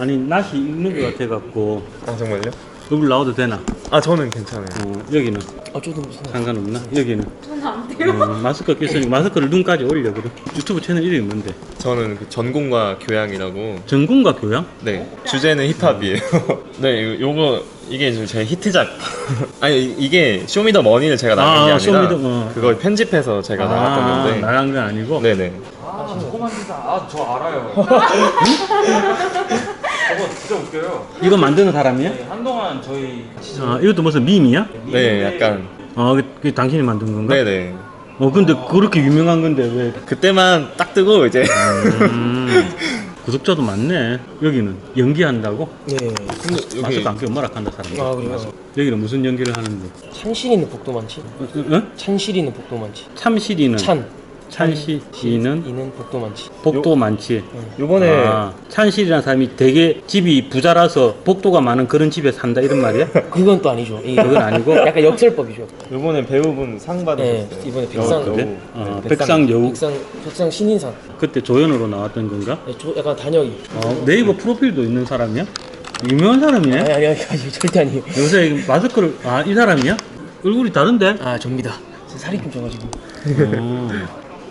아니 낯이 익는 것 같아갖고 아 정말요? 얼굴 나와도 되나? 아 저는 괜찮아요. 어, 여기는 아 저도 무슨 상관없나? 여기는 저는 안 돼요. 어, 마스크 꼈으니 마스크를 눈까지 올려 그래. 유튜브 채널 이름이 뭔데? 저는 그 전공과 교양이라고. 전공과 교양? 네 주제는 힙합이에요. 네 요- 요거 이게 좀제 히트작. 아니 이- 이게 쇼미더머니를 제가 나간 아, 게 아니라 쇼미더- 어. 그걸 편집해서 제가 나갔던 아, 건데. 나간 건 아니고. 네네. 아저 알아요. 저거 진짜 웃겨요. 이거 만드는 사람이야? 네, 한동안 저희 아, 이것도 무슨 밈이야? 네 약간 어, 그, 그 당신이 만든 건가? 네네. 어, 근데 그렇게 유명한 건데 왜? 그때만 딱 뜨고 이제 음, 구독자도 많네. 여기는 연기한다고? 네. 근데 여기 마스크 안 끼고 뭐라 한다 사람. 아 그래요? 여기는 무슨 연기를 하는데? 찬실 있는 복도 많지. 어, 어? 찬실 있는 복도 많지. 참실이는 찬. 찬실이는 있는 복도 많지. 복도 많지. 요번에 아, 찬실이라는 사람이 되게 집이 부자라서 복도가 많은 그런 집에 산다 이런 말이야? 그건 또 아니죠. 이 그건 아니고 약간 역설법이죠. 요번에 배우분 상 네, 받으셨어요. 이번에 백상 여우, 그래? 어, 네, 백상 여우 백상 백상 신인상. 그때 조연으로 나왔던 건가? 네, 저 약간 단역이. 어, 네이버 프로필도 있는 사람이야? 유명한 사람이네? 아니 아니 아니, 아니 절대 아니에요. 요새 마스크를 아 이 사람이야? 얼굴이 다른데? 아 접니다. 살이 좀 쪄가지고. 어,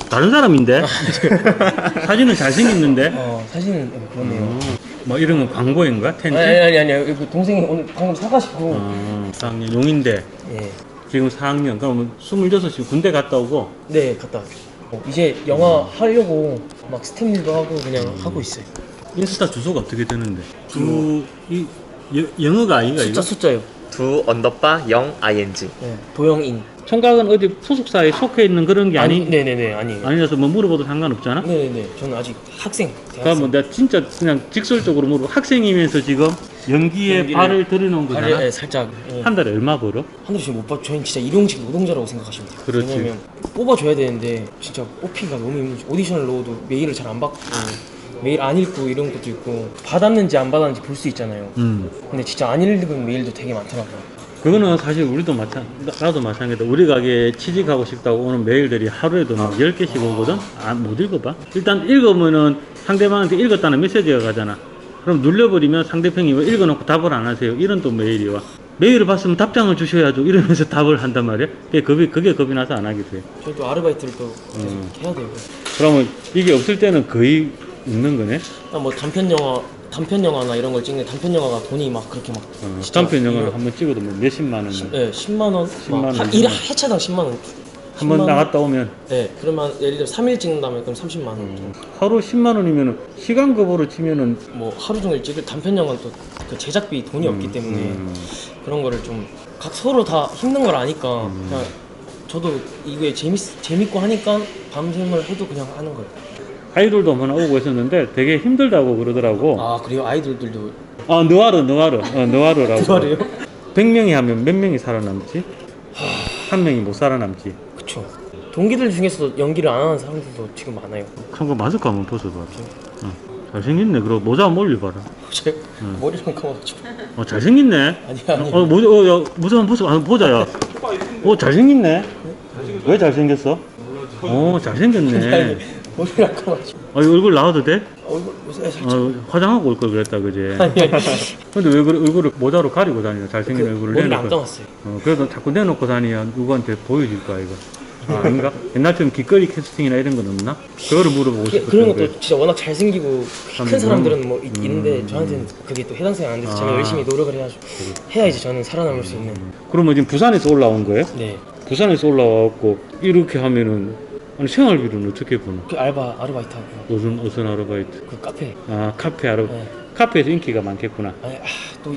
다른 사람인데? 사진은 잘생겼는데? 어 사진은 네, 그렇네요. 어, 뭐 이런 건 광고인가? 텐트? 아니 아니 아니 아니 그 동생이 오늘 방금 사가지고. 어, 4학년 용인대 예. 지금 4학년 그러면 26이 군대 갔다 오고 네 갔다 왔죠. 어, 이제 영화 하려고 막 스텝일도 하고 그냥 하고 있어요. 인스타 주소가 어떻게 되는데? 주... 이 여, 영어가 아닌가 이거? 숫자 숫자요. 두 언더바 영 ing. 네. 도영인. 총각은 어디 소속사에 속해 있는 그런 게 아니, 네네네 아니에요. 아니라서 뭐 물어봐도 상관없잖아? 네네네. 저는 아직 학생. 그러면 뭐 내가 진짜 그냥 직설적으로 물어 학생이면서 지금 연기에 연기를- 발을 들여놓은 거잖아? 발을 네, 살짝. 예. 한 달에 얼마 벌어? 한 지금 못 받. 저희는 진짜 일용직 노동자라고 생각하시면 돼요. 그렇지. 왜냐면 뽑아줘야 되는데 진짜 뽑기가 너무 힘들죠. 오디션을 넣어도 메일을 잘 안 받고 메일 안 읽고 이런 것도 있고 받았는지 안 받았는지 볼 수 있잖아요. 음. 근데 진짜 안 읽은 메일도 되게 많더라고요. 그거는 사실 우리도 마찬 나도 마찬가지다. 우리 가게에 취직하고 싶다고 오는 메일들이 하루에도 막 10개씩 오거든? 아, 못 읽어봐. 일단 읽으면은 상대방한테 읽었다는 메시지가 가잖아. 그럼 눌려버리면 상대편이 왜 읽어놓고 답을 안 하세요? 이런 또 메일이 와. 메일을 봤으면 답장을 주셔야죠. 이러면서 답을 한단 말이야. 그게 겁이, 그게 겁이 나서 안 하게 돼. 저희도 아르바이트를 또 계속 음. 해야 되고. 그러면 이게 없을 때는 거의 없는 거네? 아, 뭐 단편 영화 단편 영화나 이런 걸 찍는 단편 영화가 돈이 막 그렇게 막 어, 진짜 단편 영화를 이거- 한번 찍어도 뭐 몇십만 원. 예, 10만 원. 10만 막 원, 하- 20만 일 원. 회차당 10만 원. 한번 10만 원. 나갔다 오면 네, 그러면 예를 들어 3일 찍는다면 그럼 30만 원. 음. 하루 10만 원이면 시간 급으로 치면은 뭐 하루 종일 찍을 단편 영화는 또 그 제작비 돈이 없기 때문에 음. 그런 거를 좀 각 서로 다 힘든 걸 아니까 음. 그냥 저도 이게 재밌 재밌고 하니까 밤샘을 해도 그냥 하는 거예요. 아이돌도 하나 오고 있었는데 되게 힘들다고 그러더라고. 아 그래요 아이돌들도 아, 느와르, 느와르. 어, 느와르라고. 누가래요? 100명이 하면 몇 명이 살아남지? 한 명이 못 살아남지. 그쵸. 동기들 중에서도 연기를 안 하는 사람들도 지금 많아요. 참고 마스크 한번 벗어봐. 어, 잘생겼네. 그리고 모자 한번 올려봐라. 제 머리랑 감아가지고 어, 잘생겼네. 아니 아니 어, 모자, 어, 야, 모자 한번 벗어. 한번 보자, 야. 어, 잘생겼네. 왜 잘생겼어? 어, 잘생겼네. 머리랑 감아가지고 어, 이 얼굴 나와도 돼? 얼굴 요새 살짝 어, 화장하고 올 걸 그랬다, 그지? 아니 아니 근데 왜 그래, 얼굴을 모자로 가리고 다니냐? 잘생긴 그 얼굴을 머리를 안 내놓고. 감았어요. 어, 그래도 자꾸 내놓고 다니야 누구한테 보여줄 거야 이거. 아, 아닌가? 옛날처럼 길거리 캐스팅이나 이런 건 없나? 그거를 물어보고 싶었어. 그런 것도 진짜 워낙 잘생기고 키 음. 큰 사람들은 뭐 있- 음. 있는데 저한테는 그게 또 해당성이 안 돼서 제가 아. 열심히 노력을 해야죠. 해야지 저는 살아남을 수 있는. 그러면 지금 부산에서 올라온 거예요? 네. 부산에서 올라와갖고 이렇게 하면은 아니 생활비는 어떻게 버는? 그 알바 아르바이트 하고 무슨 무슨 아르바이트? 그 카페. 아 카페 아르 네. 카페에서 인기가 많겠구나. 아니 아, 또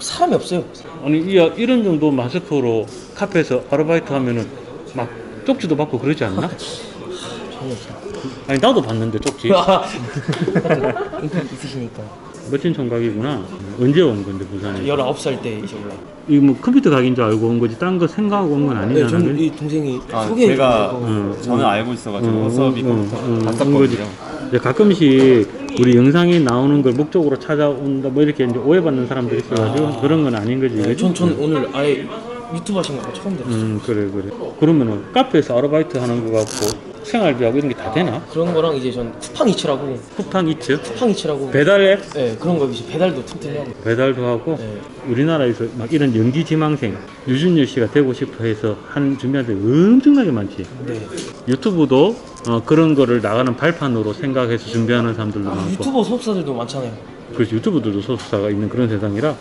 사람이 없어요. 아니 이, 이런 정도 마스크로 카페에서 아르바이트 하면은 막 쪽지도 받고 그러지 않나? 전혀 없어요. 아니 나도 받는데 쪽지. 인기 있으시니까. 멋진 총각이구나. 언제 온 건데 부산에? 19살 때 이제 올라. 이거 뭐 컴퓨터 가게인 줄 알고 온 거지 딴 거 생각하고 온 건 아니잖아. 네, 저는 이 동생이 아, 소개해 제가 주고 응. 저는 알고 있어가지고 응, 응, 응, 봤었거든요. 이제 가끔씩 우리 영상에 나오는 걸 목적으로 찾아온다 뭐 이렇게 이제 오해받는 사람들이 있어가지고 그런 건 아닌 거지. 네? 전, 전 오늘 아예 유튜브 하신 거 처음 들었어요. 음 그래 그래. 그러면은 카페에서 아르바이트 하는 거 갖고 생활비하고 이런 게 다 되나? 그런 거랑 이제 전 쿠팡 이츠라고 쿠팡 이츠? 쿠팡 이츠라고 배달 앱? 네 그런 거 이제 배달도 틈틈이 하고 배달도 하고 네. 우리나라에서 막 이런 연기 지망생 유준열 씨가 되고 싶어 해서 한 준비한 데 엄청나게 많지. 네. 유튜브도 어, 그런 거를 나가는 발판으로 생각해서 준비하는 사람들도 많고. 유튜버 소속사들도 많잖아요 그래서 유튜브들도 소속사가 있는 그런 세상이라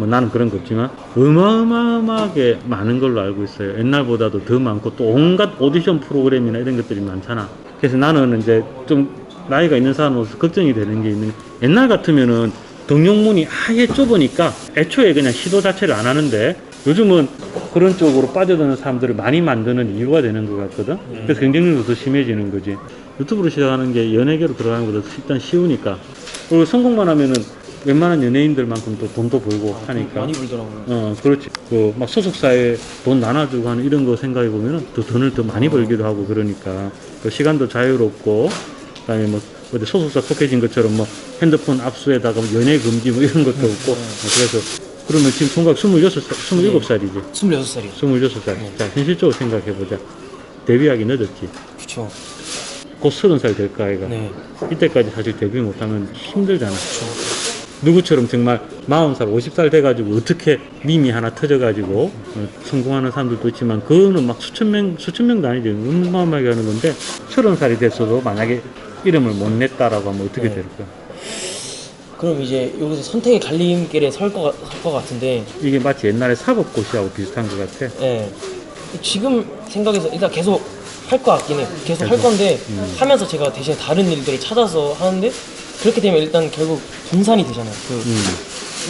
뭐 나는 그런 거 없지만 어마어마하게 많은 걸로 알고 있어요. 옛날보다도 더 많고 또 온갖 오디션 프로그램이나 이런 것들이 많잖아. 그래서 나는 이제 좀 나이가 있는 사람으로서 걱정이 되는 게 있는 옛날 같으면은 등용문이 아예 좁으니까 애초에 그냥 시도 자체를 안 하는데 요즘은 그런 쪽으로 빠져드는 사람들을 많이 만드는 이유가 되는 것 같거든. 그래서 경쟁력도 더 심해지는 거지. 유튜브로 시작하는 게 연예계로 들어가는 것보다 일단 쉬우니까. 그리고 성공만 하면은 웬만한 연예인들만큼 또 돈도 벌고 하니까. 많이 불더라고요 어, 그렇지. 그, 막 소속사에 돈 나눠주고 하는 이런 거 생각해 보면은 더 돈을 더 많이 벌기도 하고 그러니까. 그 시간도 자유롭고, 그 다음에 뭐, 어디 소속사 속해진 것처럼 뭐 핸드폰 압수에다가 뭐 연예 금지 뭐 이런 것도 없고. 어, 그래서, 그러면 지금 총각 26살, 27살이지. 26살이요 26살. 자, 현실적으로 생각해 보자. 데뷔하기 늦었지. 그쵸 곧 30살 될 거 아이가. 네 이때까지 사실 데뷔 못하면 힘들잖아. 누구처럼 정말 40살, 50살 돼가지고 어떻게 밈이 하나 터져가지고 어, 성공하는 사람들도 있지만 그거는 막 수천 명, 수천 명도 아니지. 어마어마하게 하는 건데 30살이 됐어도 만약에 이름을 못 냈다라고 하면 어떻게 네. 될까? 그럼 이제 여기서 선택의 갈림길에 설것것 같은데 이게 마치 옛날에 사법고시하고 비슷한 것 같아. 예. 지금 생각해서 일단 계속 할 것 같긴 해. 계속 할 계속. 건데 음. 하면서 제가 대신 다른 일들을 찾아서 하는데 그렇게 되면 일단 결국 분산이 되잖아요. 그 음.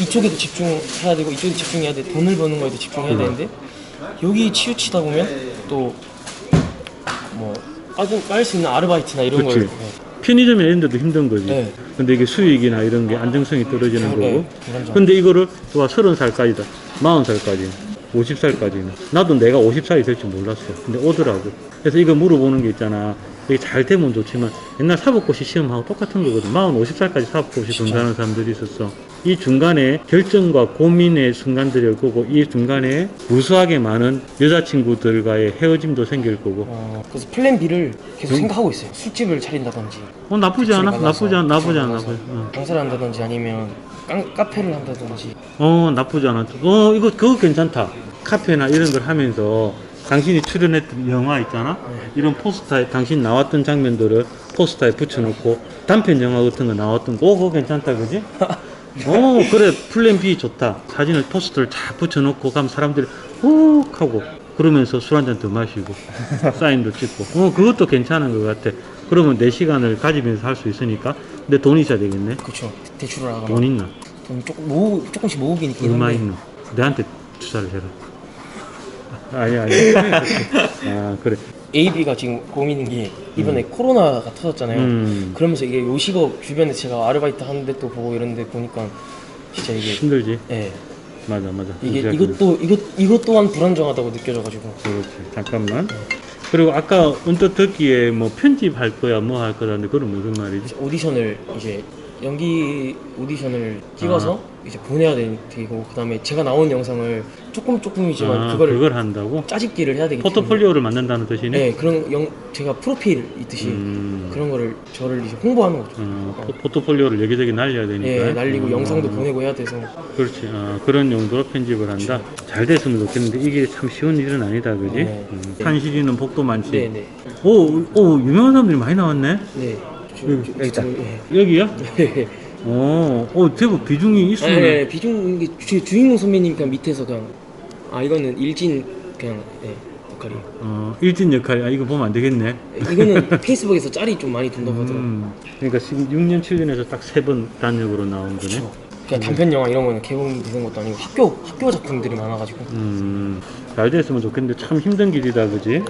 이쪽에도 집중해야 되고 이쪽에도 집중해야 돼. 돈을 버는 거에도 집중해야 음. 되는데 여기 치우치다 보면 또뭐 빠진 빠질 수 있는 아르바이트나 이런 그치. 걸 예. 편의점이나 이런 데도 힘든 거지. 네. 근데 이게 수익이나 이런 게 안정성이 떨어지는 네, 거고. 불안정. 근데 이거를 또 30살까지다. 40살까지. 50살까지는. 나도 내가 50살이 될 줄 몰랐어. 근데 오더라고. 그래서 이거 물어보는 게 있잖아. 이게 잘 되면 좋지만 옛날 사법고시 시험하고 똑같은 거거든. 40, 50살까지 사법고시 준비하는 사람들이 있었어. 이 중간에 결정과 고민의 순간들일 거고 이 중간에 무수하게 많은 여자친구들과의 헤어짐도 생길 거고 어, 그래서 플랜 B를 계속 음. 생각하고 있어요. 술집을 차린다든지 어 나쁘지 않아 나쁘지 않아 나쁘지 않아 않아. 어. 강사를 한다든지 아니면 깡, 카페를 한다든지 어 나쁘지 않아. 어 이거 그거 괜찮다. 카페나 이런 걸 하면서 당신이 출연했던 영화 있잖아. 이런 포스터에 당신 나왔던 장면들을 포스터에 붙여놓고 단편 영화 같은 거 나왔던 거, 어 그거 괜찮다, 그지? 어 그래 플랜 B 좋다. 사진을 포스터를 쫙 붙여놓고 가면 사람들이 훅 하고 그러면서 술 한 잔 더 마시고 사인도 찍고 어 그것도 괜찮은 것 같아. 그러면 내 시간을 가지면서 할 수 있으니까 근데 돈이 있어야 되겠네. 그렇죠. 대출을 하거나 돈 있나? 돈 조금 모으, 조금씩 모으긴 있긴 얼마 한데 있노? 내한테 투자를 해라. 아니 아니. 아 그래. AB가 지금 고민인 게 이번에 코로나가 터졌잖아요. 음. 그러면서 이게 요식업 주변에 제가 아르바이트 하는데 또 보고 이런데 보니까 진짜 이게 힘들지. 예 맞아 맞아. 이게 진짜 이것도 이것 이것 또한 불안정하다고 느껴져가지고 그렇지. 잠깐만. 그리고 아까 언뜻 듣기에 뭐 편집할 거야 뭐 할 거라는데 그건 무슨 말이지? 오디션을 이제 연기 오디션을 찍어서 아. 이제 보내야 되- 되고 그다음에 제가 나온 영상을 조금 조금이지만 아, 그거를 그걸 한다고? 짜집기를 해야 되기 때문에 포트폴리오를 만든다는 뜻이네. 네 그런 영 제가 프로필 있듯이 음. 그런 거를 저를 이제 홍보하는 거죠. 어, 포- 포트폴리오를 여기저기 날려야 되니까. 예, 날리고 음. 영상도 보내고 해야 돼서 그렇지. 아, 그런 용도로 편집을 한다. 잘 됐으면 좋겠는데 이게 참 쉬운 일은 아니다, 그지? 네. 음. 한실이는 복도 많지. 네, 네, 오, 오, 유명한 사람들이 많이 나왔네. 네. 저- 음, 저- 여기 있다. 저- 예. 여기야? 네, 어, 오, 대박 비중이 있으네. 네, 비중 이게 주, 주인공 선배님 그냥 밑에서 그냥 아 이거는 일진 그냥 네, 역할이 에요. 어, 일진 역할. 아, 이거 보면 안 되겠네. 이거는 페이스북에서 짤이 좀 많이 돈다고 하더라고요. 음, 그러니까 지금 6년, 7년에서 딱 세 번 단역으로 나온 거네. 그냥 단편 영화 이런 거는 개봉이 되는 것도 아니고 학교 학교 작품들이 많아가지고 음, 잘 됐으면 좋겠는데 참 힘든 길이다, 그지?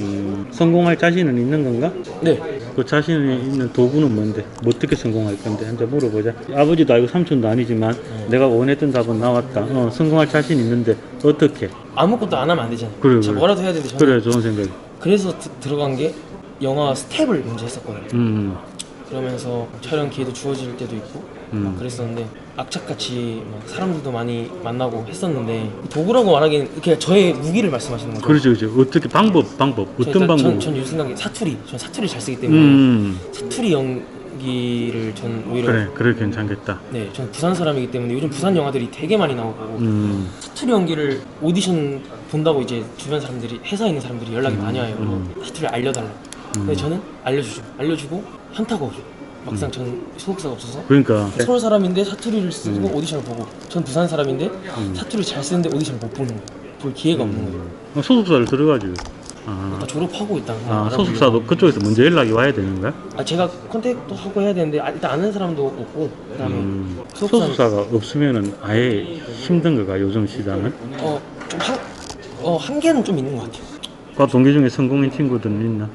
음, 성공할 자신은 있는 건가? 네 그 자신이 있는 도구는 뭔데? 뭐 어떻게 성공할 건데? 한번 물어보자. 아버지도 아니고 삼촌도 아니지만 내가 원했던 답은 나왔다. 어, 성공할 자신 있는데 어떻게? 아무것도 안 하면 안 되잖아요. 그래, 제가 그래. 뭐라도 해야 저는 그래, 좋은 생각. 그래서 드- 들어간 게 영화 스텝을 먼저 했었거든요. 음, 그러면서 촬영 기회도 주어질 때도 있고 음. 막 그랬었는데 악착같이 막 사람들도 많이 만나고 했었는데 도구라고 말하기엔 그냥 저의 무기를 말씀하시는 거죠. 그렇죠, 그렇죠. 어떻게 방법, 방법, 저 어떤 방법? 전, 전 요즘 생각에 사투리, 전 사투리 잘 쓰기 때문에 음, 사투리 연기를 전 오히려 그래, 그래 괜찮겠다. 네, 전 부산 사람이기 때문에 요즘 부산 영화들이 되게 많이 나오고 음, 사투리 연기를 오디션 본다고 이제 주변 사람들이 회사에 있는 사람들이 연락이 많이 와요. 음. 사투리 알려달라. 근데 저는 알려주죠. 알려주고 현타가 오죠. 음. 막상 전 소속사가 없어서 그러니까 서울 사람인데 사투리를 쓰고 음. 오디션을 보고 전 부산 사람인데 사투리 잘 쓰는데 오디션을 못 보는 거예요. 볼 기회가 없는 거예요. 어, 소속사를 들어가지고. 아, 다 졸업하고 일단 아. 소속사도 그쪽에서 먼저 연락이 와야 되는 거야? 아 제가 컨택도 하고 해야 되는데 아, 일단 아는 사람도 없고 그다음에 음, 소속사는- 소속사가 없으면은 아예 힘든 거가 요즘 시장은? 어좀한어 한계는 좀 있는 것 같아요. 과 동기 중에 성공인 친구들은 있나?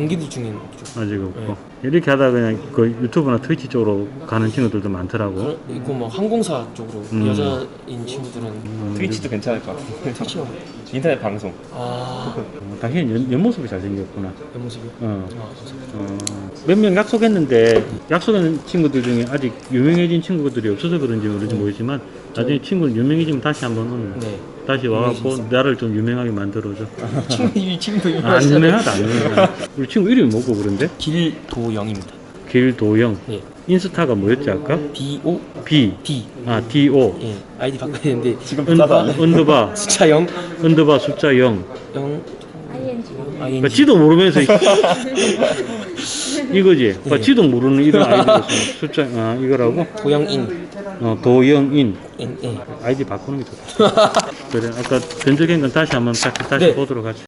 동기들 중에는 없죠. 아직 없고 네. 이렇게 하다 그냥 그 유튜브나 트위치 쪽으로 가는 친구들도 많더라고. 그런- 있고 뭐 항공사 쪽으로 음. 여자인 친구들은 트위치도 괜찮을 것 같아요. 트위치가 인터넷 방송. 아 어, 당연히 옆, 옆모습이 잘생겼구나. 옆모습이요? 어. 아, 감사합니다. 어, 몇명 약속했는데 약속한 친구들 중에 아직 유명해진 친구들이 없어서 그런지 모르지 모르지만 나중에 친구는 유명해지면 다시 한번 오늘 네. 다시 와갖고. 나를 좀 유명하게 만들어줘. 친구 이 친구 아, 안. 유명하다, 안 유명하다. 우리 친구 이름이 뭐고 그런데? 길도영입니다. 길도영. 네. 인스타가 뭐였지 아까? D O B. D 아, D-O. 예 아이디 바꿔야 되는데 지금 언더바. 언더바, 숫자 0 언더바 숫자 0. 0 그러니까 ING 지도 모르면서 이거지. 봐, 네. 지도 모르는 이런 아이디가 숫자 아 이거라고. 도영인 어, 도영인 인 예. 아이디 바꾸는 게 좋다. 그래 아까 변적인 건 다시 한번 다시, 다시 네. 보도록 하죠.